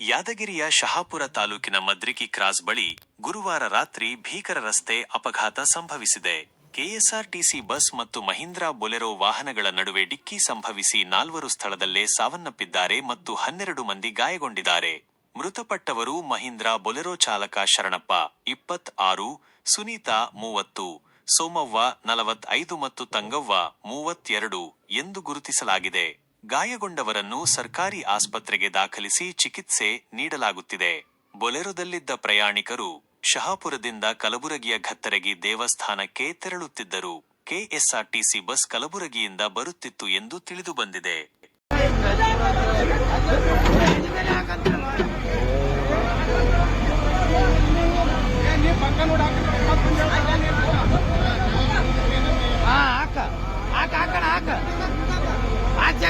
ಯಾದಗಿರಿಯ ಶಹಾಪುರ ತಾಲೂಕಿನ ಮದ್ರಿಕಿ ಕ್ರಾಸ್ ಬಳಿ ಗುರುವಾರ ರಾತ್ರಿ ಭೀಕರ ರಸ್ತೆ ಅಪಘಾತ ಸಂಭವಿಸಿದೆ. ಕೆಎಸ್ಆರ್ಟಿಸಿ ಬಸ್ ಮತ್ತು ಮಹೀಂದ್ರಾ ಬೊಲೆರೋ ವಾಹನಗಳ ನಡುವೆ ಡಿಕ್ಕಿ ಸಂಭವಿಸಿ ನಾಲ್ವರು ಸ್ಥಳದಲ್ಲೇ ಸಾವನ್ನಪ್ಪಿದ್ದಾರೆ ಮತ್ತು ಹನ್ನೆರಡು ಮಂದಿ ಗಾಯಗೊಂಡಿದ್ದಾರೆ. ಮೃತಪಟ್ಟವರು ಮಹೀಂದ್ರಾ ಬೊಲೆರೋ ಚಾಲಕ ಶರಣಪ್ಪ ಇಪ್ಪತ್ ಆರು ಸುನೀತಾ, ಮೂವತ್ತು, ಸೋಮವ್ವ, ನಲವತ್ತೈದು ಮತ್ತು ತಂಗವ್ವ, ಮೂವತ್ತೆರಡು ಎಂದು ಗುರುತಿಸಲಾಗಿದೆ. ಗಾಯಗೊಂಡವರನ್ನು ಸರ್ಕಾರಿ ಆಸ್ಪತ್ರೆಗೆ ದಾಖಲಿಸಿ ಚಿಕಿತ್ಸೆ ನೀಡಲಾಗುತ್ತಿದೆ. ಬೊಲೆರೊದಲ್ಲಿದ್ದ ಪ್ರಯಾಣಿಕರು ಶಹಾಪುರದಿಂದ ಕಲಬುರಗಿಯ ಘತ್ತರಗಿ ದೇವಸ್ಥಾನಕ್ಕೆ ತೆರಳುತ್ತಿದ್ದರು. ಕೆಎಸ್ಆರ್ಟಿಸಿ ಬಸ್ ಕಲಬುರಗಿಯಿಂದ ಬರುತ್ತಿತ್ತು ಎಂದು ತಿಳಿದುಬಂದಿದೆ ಹಾ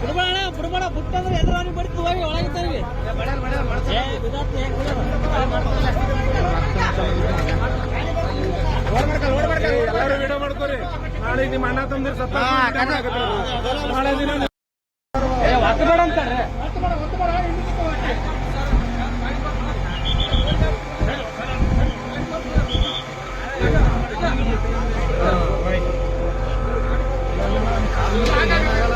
ಬಿಡ್ಬೇಡ ಬಿಡ್ಬೇಡ ಬಿಟ್ಟಂದ್ರೆ ಎದುರು ಬಡಿತು ಹೋಗಿ ಒಳಗಿದ್ದಾರಿಗೆ ಎಲ್ಲರೂ ವಿಡಿಯೋ ಮಾಡ್ಕೋರಿ. ನಾಳೆ ನಿಮ್ಮ ಅಣ್ಣ ತಂದ್ರೆ ಸತ್ತ ನಾಳೆ ದಿನ ಹತ್ತಬೇಡ ಅಂತಾರೆ. Thank you.